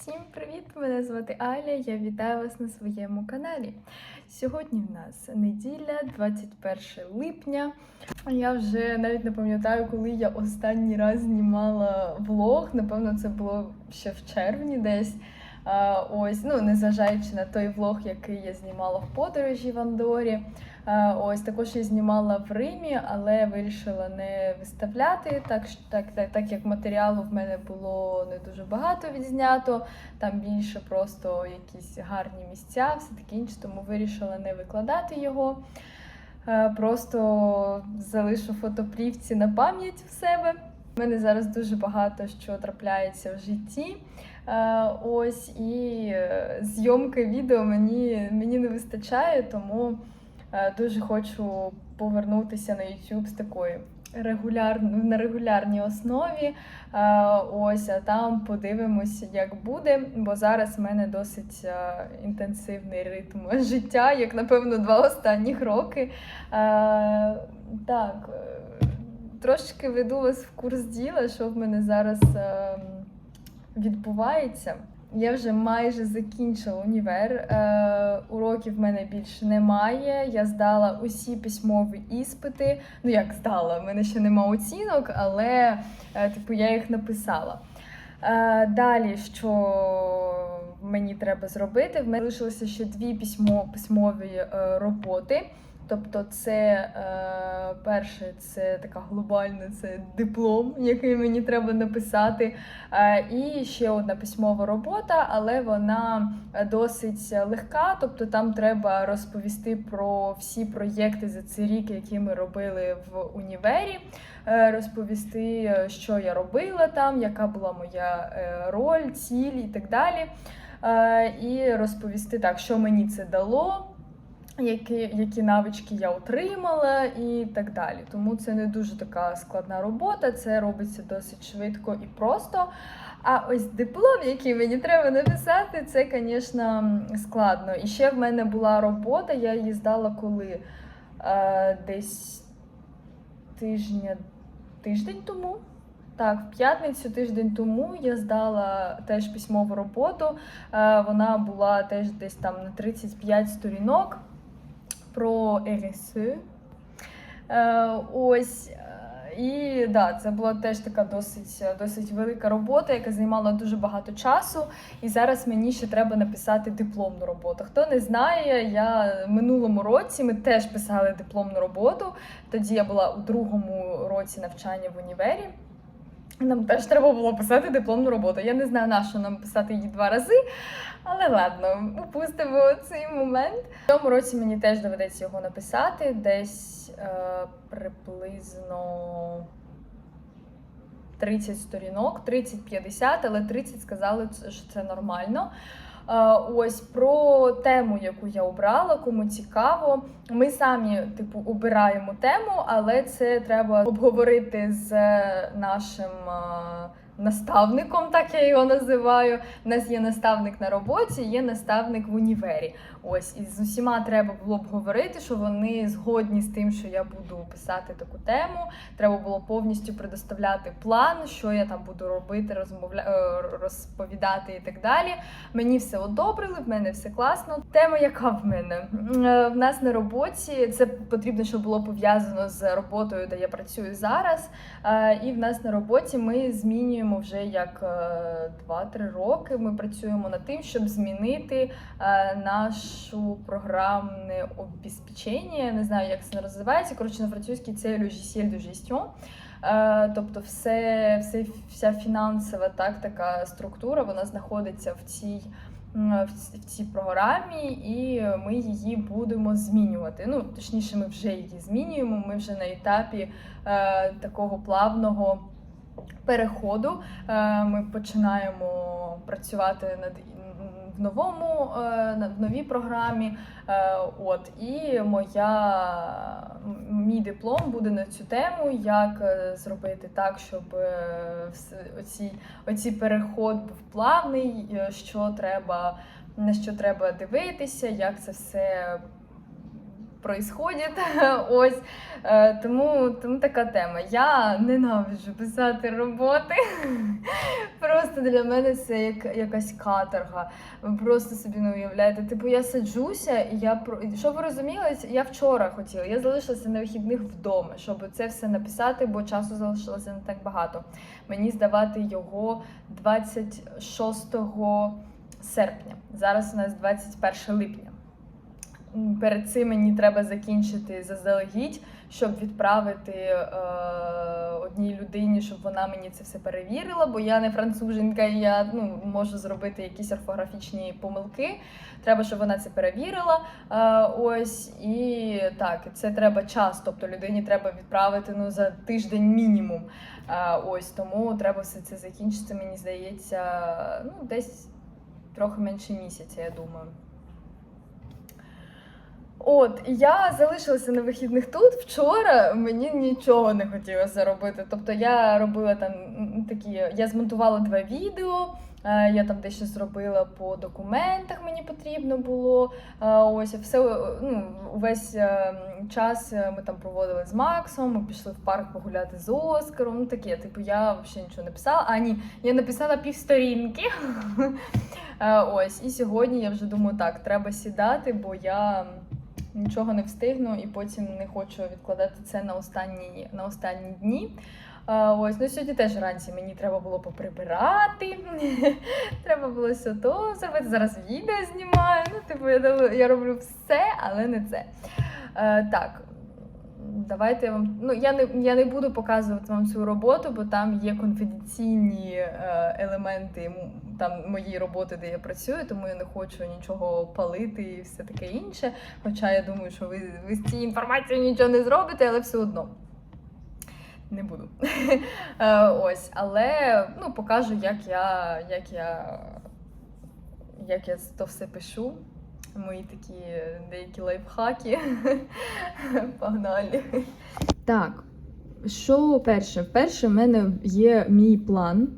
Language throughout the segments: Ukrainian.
Всім привіт! Мене звати Аля. Я вітаю вас на своєму каналі. Сьогодні в нас неділя, 21 липня. Я вже навіть не пам'ятаю, коли я останній раз знімала влог. Напевно, це було ще в червні десь. А, ось, ну незважаючи на той влог, який я знімала в подорожі в Андорі. Ось також я знімала в Римі, але вирішила не виставляти, так, так, так, так як матеріалу в мене було не дуже багато відзнято, там більше просто якісь гарні місця, все таке інше, тому вирішила не викладати його. Е, Просто залишу фотоплівці на пам'ять в себе. У мене зараз дуже багато що трапляється в житті. Е, Ось і е, зйомки відео мені, мені не вистачає, тому е, дуже хочу повернутися на YouTube з такою регулярно на регулярній основі. Ось, а там подивимося, як буде. Бо зараз в мене досить інтенсивний ритм життя, як напевно два останніх роки. Так, трошки веду вас в курс діла, що в мене зараз е, відбувається. Я вже майже закінчила універ. Е, уроків в мене більше немає. Я здала усі письмові іспити. Ну як здала, в мене ще нема оцінок, але е, типу я їх написала. Е, далі, що мені треба зробити? В мене лишилося ще дві письмо, письмові е, роботи. Тобто, це е, перше, це така глобальна, це диплом, який мені треба написати. Е, і ще одна письмова робота, але вона досить легка. Тобто там треба розповісти про всі проєкти за цей рік, які ми робили в універі. е, Розповісти, що я робила там, яка була моя е, роль, ціль і так далі. Е, І розповісти так, що мені це дало, які, які навички я отримала і так далі. Тому це не дуже така складна робота, це робиться досить швидко і просто. А ось диплом, який мені треба написати, це, звісно, складно. І ще в мене була робота, я її здала коли е, десь тижня, тиждень тому. Так, в п'ятницю тиждень тому я здала теж письмову роботу. Е, Вона була теж десь там на 35 сторінок про РСЕ. Е, Ось. е, І да, це була теж така досить, досить велика робота, яка займала дуже багато часу. І зараз мені ще треба написати дипломну роботу. Хто не знає, я минулому році ми теж писали дипломну роботу. Тоді я була у другому році навчання в універі. Нам теж треба було писати дипломну роботу. Я не знаю, на що нам писати її два рази, але ладно, упустимо цей момент. В цьому році мені теж доведеться його написати десь е, приблизно 30 сторінок, 30-50, але 30 сказали, що це нормально. Е, Ось про тему, яку я обрала, кому цікаво. Ми самі, типу, обираємо тему, але це треба обговорити з нашим е, наставником, так я його називаю. У нас є наставник на роботі, є наставник в універі. Ось і з усіма треба було б говорити, що вони згодні з тим, що я буду писати таку тему. Треба було повністю предоставляти план, що я там буду робити, розмовля... е, розповідати і так далі. Мені все одобрили, в мене все класно. Тема, яка в мене Е, в нас на роботі, це потрібно, щоб було пов'язано з роботою, де я працюю зараз. Е, І в нас на роботі ми змінюємо вже як е, 2-3 роки. Ми працюємо над тим, щоб змінити е, нашу програмне обезпечення. Не знаю, як це називається. Коротше, на французькій це logiciel de gestion. Е, Тобто, все, все, вся фінансова так, така структура вона знаходиться в цій. В цій програмі, і ми її будемо змінювати. Ну, точніше, ми вже її змінюємо. Ми вже на етапі е, такого плавного переходу. Е, ми починаємо працювати над новому е, в новій програмі. Е, От і моя мій диплом буде на цю тему, як е, зробити так, щоб оці, оці переход був плавний, що треба на що треба дивитися, як це все происходить. Ось Е, тому, тому така тема. Я ненавиджу писати роботи. Просто для мене це як якась каторга. Ви просто собі не уявляєте. Типу, я саджуся, і я щоб ви розуміли, я вчора хотіла. Я залишилася на вихідних вдома, щоб це все написати, бо часу залишилося не так багато. Мені здавати його 26 серпня. Зараз у нас 21 липня. Перед цим мені треба закінчити заздалегідь, щоб відправити е, одній людині, щоб вона мені це все перевірила, бо я не француженка, і я ну, можу зробити якісь орфографічні помилки. Треба, щоб вона це перевірила. Е, ось і так, це треба час. Тобто людині треба відправити ну, за тиждень мінімум. Е, ось тому треба все це закінчити. Мені здається, ну десь трохи менше місяця, я думаю. От, я залишилася на вихідних тут. Вчора мені нічого не хотілося робити. Тобто я робила там такі, я змонтувала два відео. е, Я там дещо зробила по документах, мені потрібно було. Е, Ось все ну, увесь е, час ми там проводили з Максом. Ми пішли в парк погуляти з Оскаром. Ну таке, типу, я взагалі нічого не писала. А ні, я написала півсторінки. Ось, і сьогодні я вже думаю, так, треба сідати, бо я нічого не встигну і потім не хочу відкладати це на останні, на останні дні. Ось, ну сьогодні теж вранці мені треба було поприбирати, треба було все то зробити. Зараз відео знімаю. Ну, типу, я роблю все, але не це. Е, так. Давайте я вам. Ну, я не, я не буду показувати вам свою роботу, бо там є конфіденційні е, елементи там, моєї роботи, де я працюю, тому я не хочу нічого палити і все таке інше. Хоча я думаю, що ви, ви з цією інформацією нічого не зробите, але все одно. Не буду. Е, Ось, але ну, покажу, як я, як я, як я то все пишу. Мої такі деякі лайфхаки. Погнали. Так, що перше? Перше, в мене є мій план.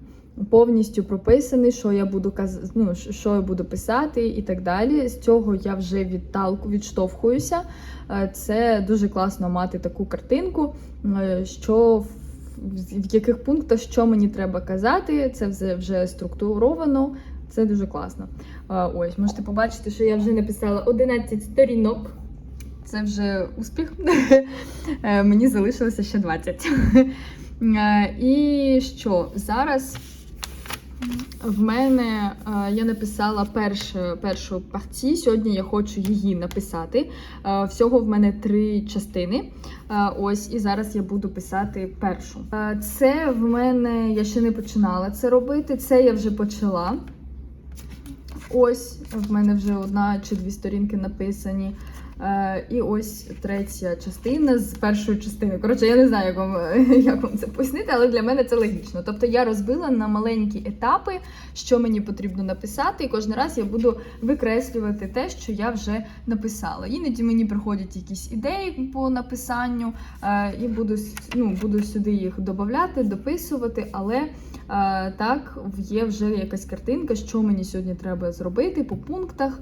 Повністю прописаний, що я буду каз... ну, що я буду писати і так далі. З цього я вже відталку відштовхуюся. Е, Це дуже класно мати таку картинку, е, що в яких пунктах що мені треба казати. Це вже структуровано. Це дуже класно. Ось, можете побачити, що я вже написала 11 сторінок. Це вже успіх. Е, Мені залишилося ще 20. Е, І що? Зараз в мене е, я написала першу, першу парті. Сьогодні я хочу її написати. Всього в мене три частини. Ось, і зараз я буду писати першу. Це в мене я ще не починала це робити. Це я вже почала. Ось в мене вже одна чи дві сторінки написані. Е, і ось третя частина з першої частини. Коротше, я не знаю, як вам, як вам це пояснити, але для мене це логічно. Тобто я розбила на маленькі етапи, що мені потрібно написати, і кожен раз я буду викреслювати те, що я вже написала. Іноді мені приходять якісь ідеї по написанню, е, і буду, ну, буду сюди їх додати, дописувати, але е, так є вже якась картинка, що мені сьогодні треба зробити по пунктах,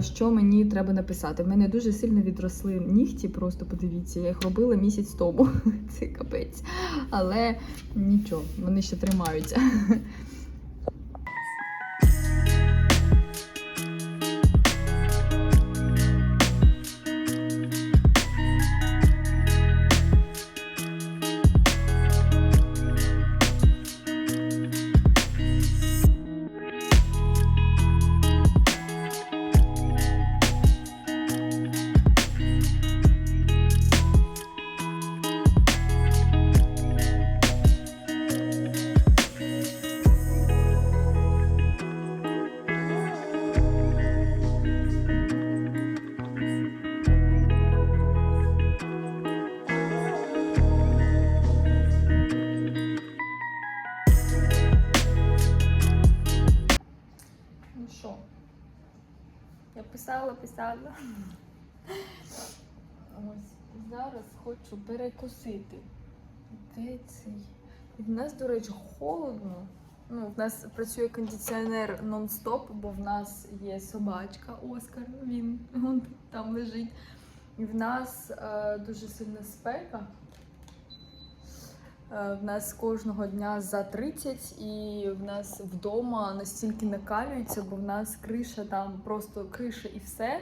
що мені треба написати. В мене дуже сильно відросли нігті, просто подивіться, я їх робила місяць тому. Це капець. Але нічого, вони ще тримаються. Хочу перекусити. Де цей? В нас, до речі, холодно. Ну, в нас працює кондиціонер нон-стоп, бо в нас є собачка Оскар, він, він там лежить. І в нас е, дуже сильна спека. Е, В нас кожного дня за 30, і в нас вдома настільки накалюється, бо в нас криша там просто криша і все.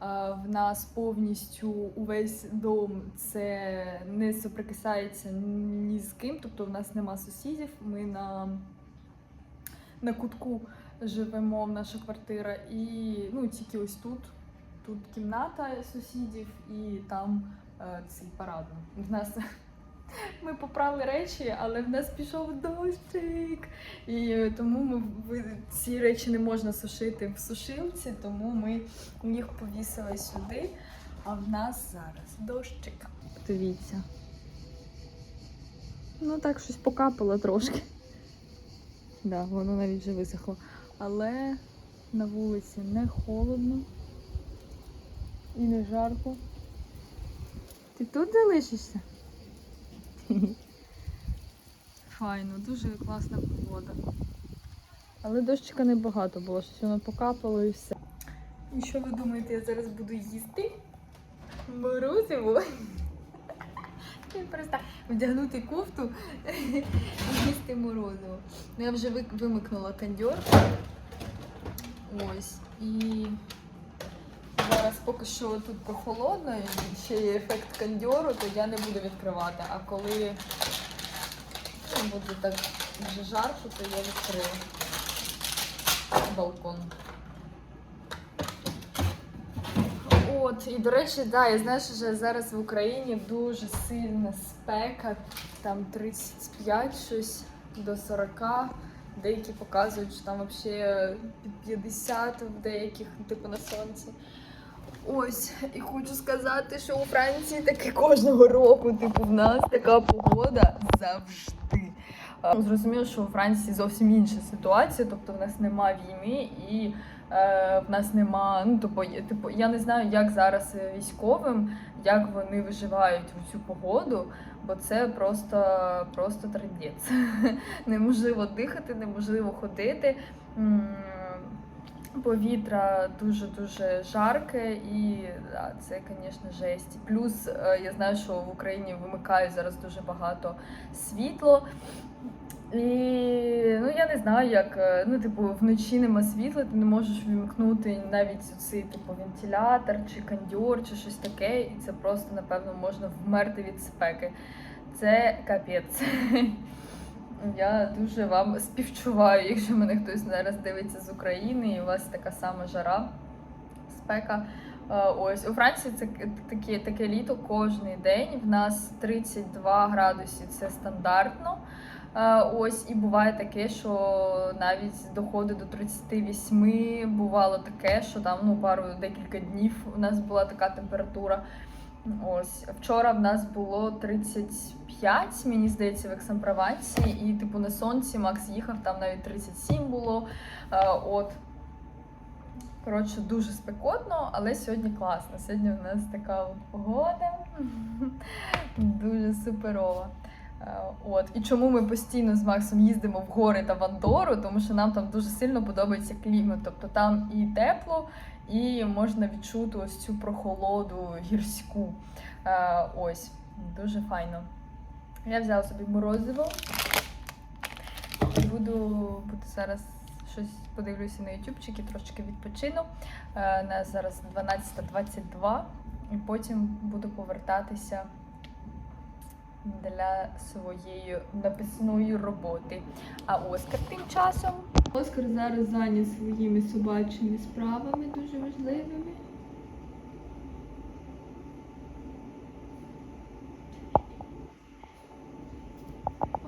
В нас повністю увесь дом це не соприкасається ні з ким, тобто в нас нема сусідів. Ми на, на кутку живемо, в наша квартира, і ну, тільки ось тут. Тут кімната сусідів і там е, цей парадний. В нас ми попрали речі, але в нас пішов дощик. І е, тому ми ці речі не можна сушити в сушилці, тому ми їх повісили сюди. А в нас зараз дощик. Дивіться. Ну так щось покапало трошки. Да, воно навіть вже висохло. Але на вулиці не холодно і не жарко. Ти тут залишишся? Файно, дуже класна погода. Але дощика небагато було, щось воно покапало і все. І що ви думаєте, я зараз буду їсти? Морозиво. Просто вдягнути кофту і їсти морозиво. Ну, я вже вимикнула кондьор. Ось. І зараз поки що тут прохолодно, і ще є ефект кондьору, то я не буду відкривати. А коли ну, буде так вже жарко, то я відкрию балкон. От, і до речі, да, я знаю, що вже зараз в Україні дуже сильна спека, там 35 щось до 40. Деякі показують, що там взагалі під 50 в деяких, типу на сонці. Ось, і хочу сказати, що у Франції таки кожного року, типу, в нас така погода завжди. Зрозуміло, що у Франції зовсім інша ситуація, тобто в нас нема війни і е, в нас нема. Ну, тобто, типу, я не знаю, як зараз військовим, як вони виживають у цю погоду, бо це просто, просто трендець. Неможливо дихати, неможливо ходити. Повітря дуже дуже жарке, і да, це, звісно, жесть. Плюс е, я знаю, що в Україні вимикають зараз дуже багато світло. І ну я не знаю, як е, ну, типу, вночі нема світла, ти не можеш вимкнути навіть цей типу вентилятор чи кондьор, чи щось таке, і це просто напевно можна вмерти від спеки. Це капець. Я дуже вам співчуваю, якщо мене хтось зараз дивиться з України, і у вас така сама жара, спека. Е, Ось у Франції це таке, таке літо кожний день. В нас 32 градуси це стандартно. Е, Ось і буває таке, що навіть доходить до 38. Бувало таке, що там ну пару декілька днів у нас була така температура. Ось вчора в нас було 35, мені здається, в Ексан-Провансі, і типу на сонці Макс їхав, там навіть 37 було. Е, От. Коротше, дуже спекотно, але сьогодні класно. Сьогодні у нас така погода. Дуже суперова. Е, От. І чому ми постійно з Максом їздимо в гори та в Андору, тому що нам там дуже сильно подобається клімат. Тобто там і тепло, і можна відчути ось цю прохолоду гірську. Е, Ось, дуже файно. Я взяла собі морозиво. Буду, буду зараз щось подивлюся на ютубчики, трошки відпочину. Е, нас зараз 12.22, і потім буду повертатися для своєї написної роботи. А Оскар тим часом. Оскар зараз зайнят своїми собачими справами дуже важливими.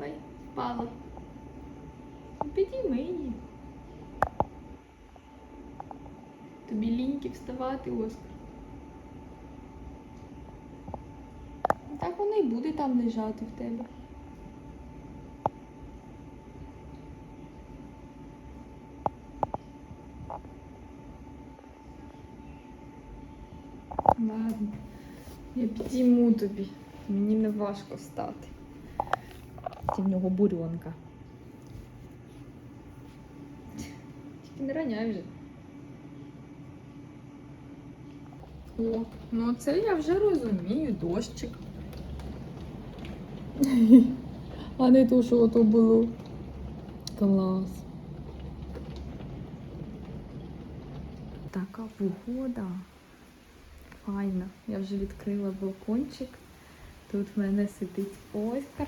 Ой, впала. Підійми її. Тобі ліньки вставати, Оскар. Так воно і буде там лежати в тебе. Ладно, я підійму тобі. Мені не важко встати. Ти в нього бурьонка. Тільки не раняй вже. О, ну це я вже розумію, дощик. А не то, що ото було. Клас. Така погода. Файна. Я вже відкрила балкончик. Тут в мене сидить Оскар.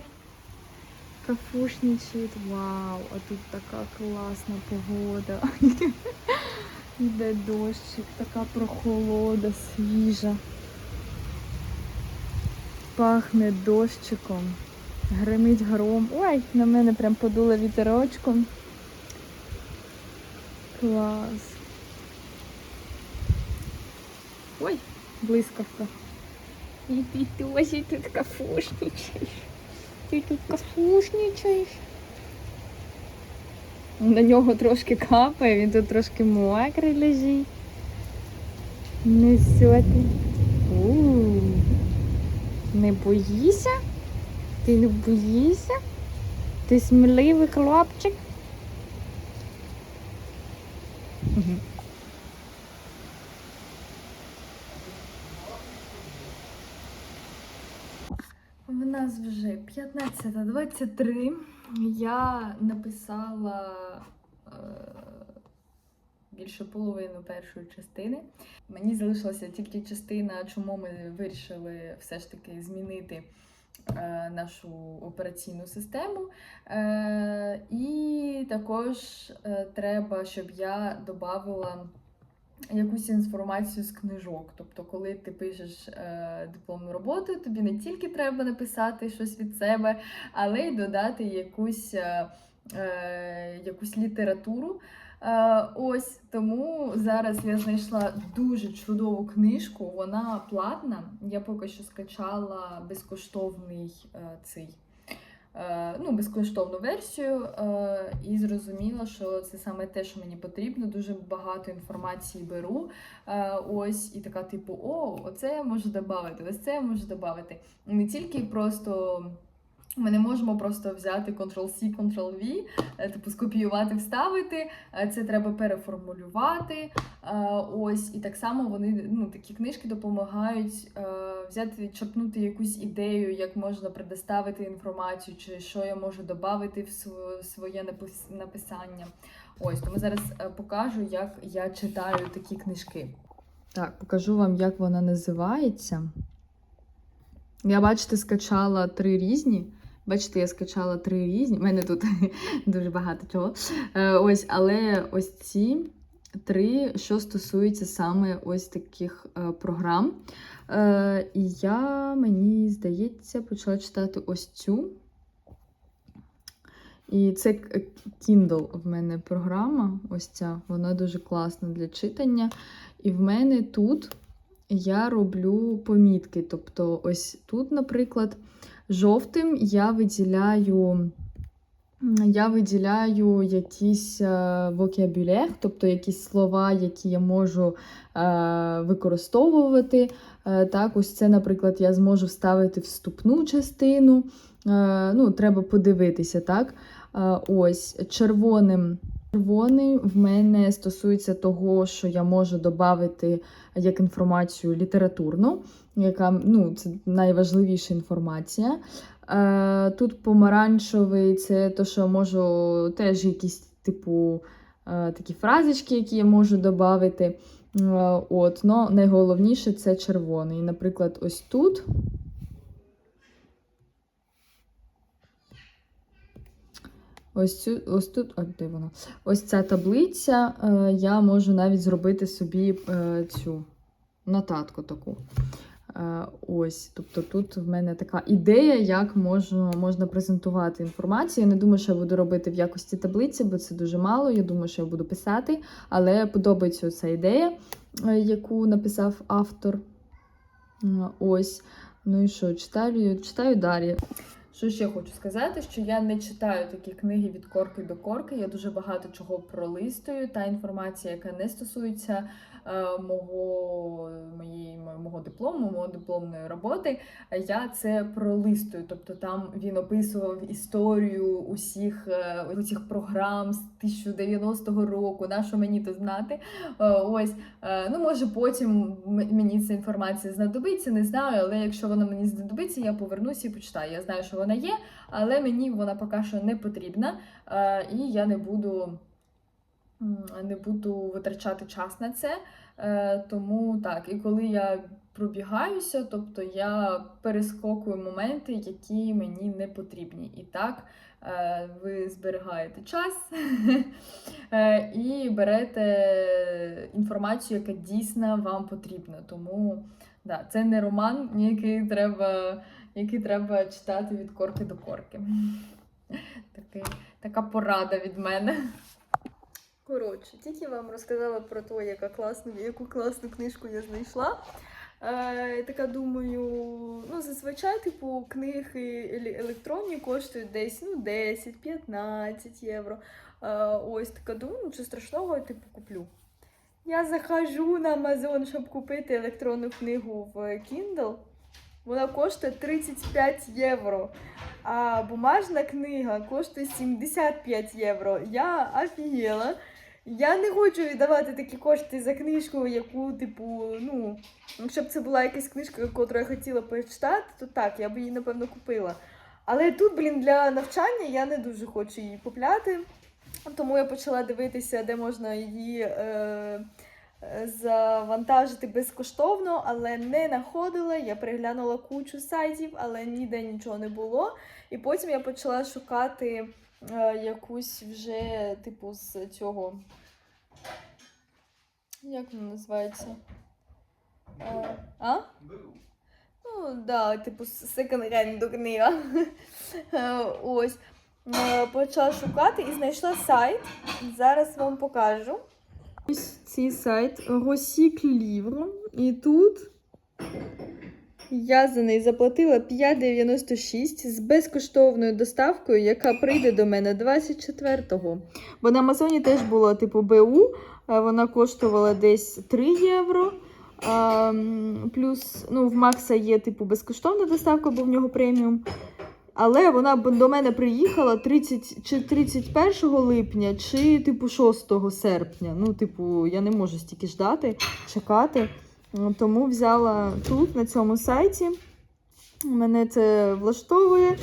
Кафушничает. Вау, а тут така класна погода. Йде дощик, така прохолода, свіжа. Пахне дощиком. Гримить гром. Ой, на мене прям подуло вітерочком. Клас. Ой, блискавка. І ти теж тут кафушничаєш. Ти тут кафушничаєш. На нього трошки капає, він тут трошки мокрий лежить. Несети. У-у-у. Не боїшся? Ти не боїшся? Ти сміливий хлопчик? У нас вже 15.23. Я написала е, більше половину першої частини. Мені залишилася тільки частина, чому ми вирішили все ж таки змінити е, нашу операційну систему. Е, і також е, треба, щоб я додавала якусь інформацію з книжок. Тобто, коли ти пишеш е, дипломну роботу, тобі не тільки треба написати щось від себе, але й додати якусь, е, якусь літературу. Е, ось тому зараз я знайшла дуже чудову книжку. Вона платна. Я поки що скачала безкоштовний е, цей. е, Ну, безкоштовну версію і зрозуміла, що це саме те, що мені потрібно. Дуже багато інформації беру. Ось і така, типу, о, оце я можу додати, ось це я можу додати. Не тільки просто. Ми не можемо просто взяти Ctrl-C, Ctrl-V, е, типу скопіювати, вставити. Е, Це треба переформулювати. Е, Ось, і так само вони ну, такі книжки допомагають взяти, відчерпнути якусь ідею, як можна предоставити інформацію, чи що я можу додати в своє написання. Ось, тому зараз покажу, як я читаю такі книжки. Так, покажу вам, як вона називається. Я, бачите, скачала три різні. Бачите, я скачала три різні. У мене тут дуже багато чого. Е, Ось, але ось ці три, що стосуються саме ось таких е, програм. Е, І я, мені здається, почала читати ось цю. І це Kindle в мене програма. Ось ця. Вона дуже класна для читання. І в мене тут я роблю помітки. Тобто, ось тут, наприклад, жовтим я виділяю. Я виділяю якісь е, вокабулер, тобто якісь слова, які я можу е, використовувати. Е, так, ось це, наприклад, я зможу вставити вступну частину. Е, ну, треба подивитися, так? Ось червоним. Червоний в мене стосується того, що я можу додати як інформацію літературну, яка ну, це найважливіша інформація. Е, тут помаранчевий це то, що можу теж якісь типу е, такі фразочки, які я можу додати. Е, от, но найголовніше це червоний. Наприклад, ось тут. Ось цю, ось тут, а де вона? Ось ця таблиця. Е, я можу навіть зробити собі е, цю нотатку таку. Е, ось, тобто тут в мене така ідея, як можна, можна презентувати інформацію. Я не думаю, що я буду робити в якості таблиці, бо це дуже мало. Я думаю, що я буду писати, але подобається ця ідея, яку написав автор. Ось. Ну і що, читаю, читаю далі. Що ще хочу сказати, що я не читаю такі книги від корки до корки. Я дуже багато чого пролистую. Та інформація, яка не стосується мого, моєї, мого диплому, мого дипломної роботи, я це пролистую. Тобто там він описував історію усіх е, цих програм з 1090 року. На що мені то знати? Е, ось, е, ну може потім мені ця інформація знадобиться, не знаю, але якщо вона мені знадобиться, я повернуся і почитаю. Я знаю, що вона є, але мені вона поки що не потрібна, е, і я не буду. Не буду витрачати час на це, Е, тому так, і коли я пробігаюся, тобто я перескокую моменти, які мені не потрібні. І так е, ви зберігаєте час е, і берете інформацію, яка дійсно вам потрібна. Тому да, це не роман, який треба, який треба читати від корки до корки. Такий, така порада від мене. Коротше, тільки вам розказала про те, яка класну, яку класну книжку я знайшла. Е, така думаю, ну зазвичай, типу, книги електронні коштують десь ну, 10-15 євро. Е, ось така думаю, ну, що страшного, типу, куплю. Я захожу на Amazon, щоб купити електронну книгу в Kindle. Вона коштує 35 євро. А бумажна книга коштує 75 євро. Я офігела. Я не хочу віддавати такі кошти за книжку, яку, типу, ну, якщо б це була якась книжка, яку я хотіла почитати, то так, я б її, напевно, купила. Але тут, блін, для навчання я не дуже хочу її купляти. Тому я почала дивитися, де можна її е, е, завантажити безкоштовно, але не знаходила. Я переглянула кучу сайтів, але ніде нічого не було. І потім я почала шукати якусь вже, типу, з цього. Як воно називається? Е, а? Ну, да, типу, секонд-хенду книга. Е, Ось. Е, Почала шукати і знайшла сайт. Зараз вам покажу. Ось цей сайт Recycle Livre. І тут я за неї заплатила 5,96 з безкоштовною доставкою, яка прийде до мене 24-го. Бо на Амазоні теж було типу БУ, вона коштувала десь 3 євро. А, плюс ну, в Макса є типу безкоштовна доставка, бо в нього преміум. Але вона до мене приїхала 30, чи 31 липня, чи типу 6 серпня. Ну, типу, я не можу стільки ждати, чекати. М, Тому взяла тут, на цьому сайті. Мене це влаштовує.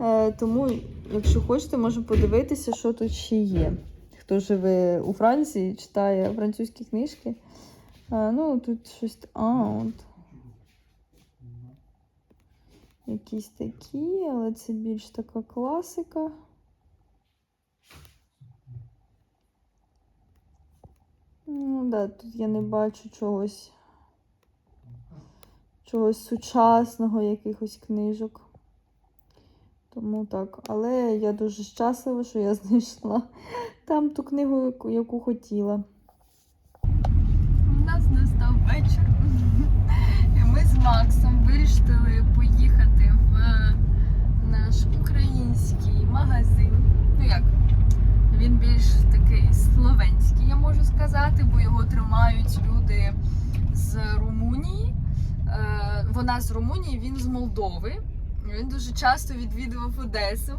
Е, Тому, якщо хочете, можемо подивитися, що тут ще є. Хто живе у Франції, читає французькі книжки. Е, Ну, тут щось. А, от. Якісь такі, але це більш така класика. Ну, да, тут я не бачу чогось. Чогось сучасного, якихось книжок. Тому так. Але я дуже щаслива, що я знайшла там ту книгу, яку, хотіла. У нас настав вечір. І ми з Максом вирішили поїхати в наш український магазин. Ну як? Він більш такий словенський, я можу сказати, бо його тримають люди. Е, Вона з Румунії, він з Молдови. Він дуже часто відвідував Одесу.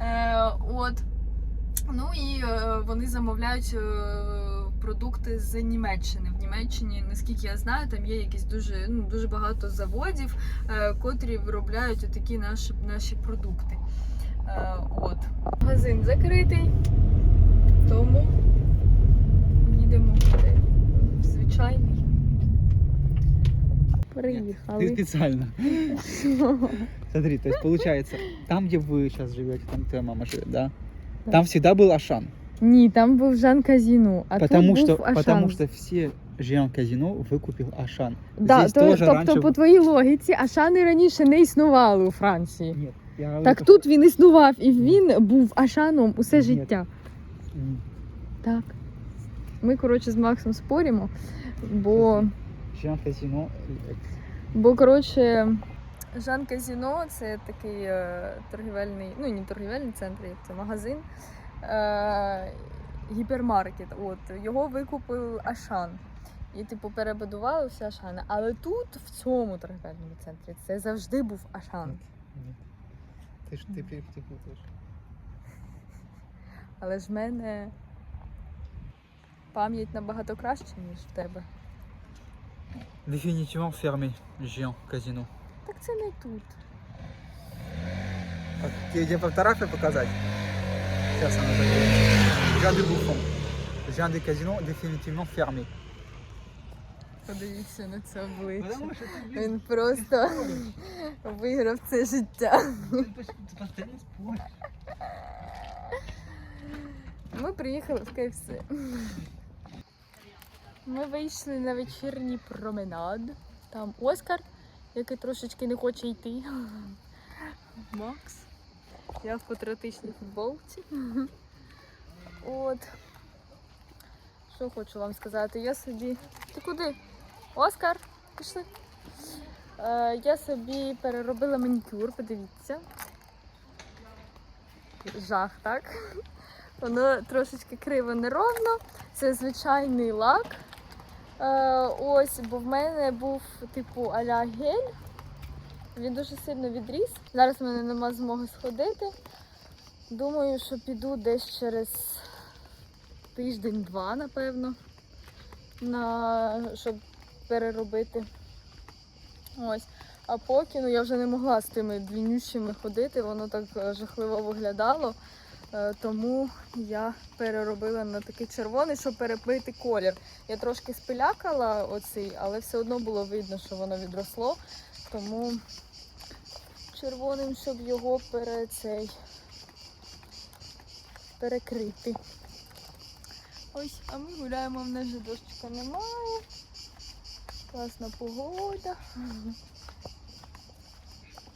Е, От. Ну і е, вони замовляють е, продукти з Німеччини. В Німеччині, наскільки я знаю, там є якісь дуже, ну, дуже багато заводів, е, котрі виробляють такі наші, наші продукти. От. Магазин закритий, тому їдемо? В звичайний Ты Приїхали. специально. Смотри, то есть получается, там, где вы сейчас живете, там твоя мама живет, да? Да. Там всегда был Ашан. Ні, там був Жан Казіну, а потому тут что, був Ашан. потому что все Жиан Казино выкупил Ашан. Да, Здесь то, тоже тобто, раньше- по твоїй логіці, Ашани раніше не існували у Франції. Нет, я говорю, Так то, тут він існував, і він був Ашаном усе Ні. життя. что- М, Так. Ми, коротше, з Максом споримо, бо, Жиан Казино, э, бо коротше, Жан Казіно це такий е, торгівельний, ну не торгівельний центр, як це магазин, е, гіпермаркет. От його викупив Ашан. І типу перебудували всі Ашани. Але тут, в цьому торгівельному центрі, це завжди був Ашан. Нет. Ты ж ты, пере- ты путаешь. Але ж в мене пам'ять набагато краще, ніж в тебе. Définitivement fermé, géant казино. Так це не тут. Тебе где фотографию показать? Сейчас она закроется. Jean de Bouffon. Jean de Casino définitivement fermé. Подивіться на це обличчя. Він просто виграв це життя. Ми приїхали в КФС. Ми вийшли на вечірній променад. Там Оскар, який трошечки не хоче йти. Макс. Я в патріотичній футболці. От. Що хочу вам сказати? Я собі. Ти куди? Оскар? Пішли. Е, я собі переробила манікюр, подивіться. Жах, так? Воно трошечки криво неровно. Це звичайний лак. Е, ось, бо в мене був типу а-ля гель. Він дуже сильно відріс. Зараз в мене нема змоги сходити. Думаю, що піду десь через тиждень-два, напевно, на... щоб переробити. Ось. А поки ну, я вже не могла з тими дліннющими ходити, воно так е, жахливо виглядало. Е, Тому я переробила на такий червоний, щоб перебити колір. Я трошки спилякала оцей, але все одно було видно, що воно відросло. Тому червоним, щоб його пере цей перекрити. Ось, а ми гуляємо, в нас же дощика немає. Класна погода.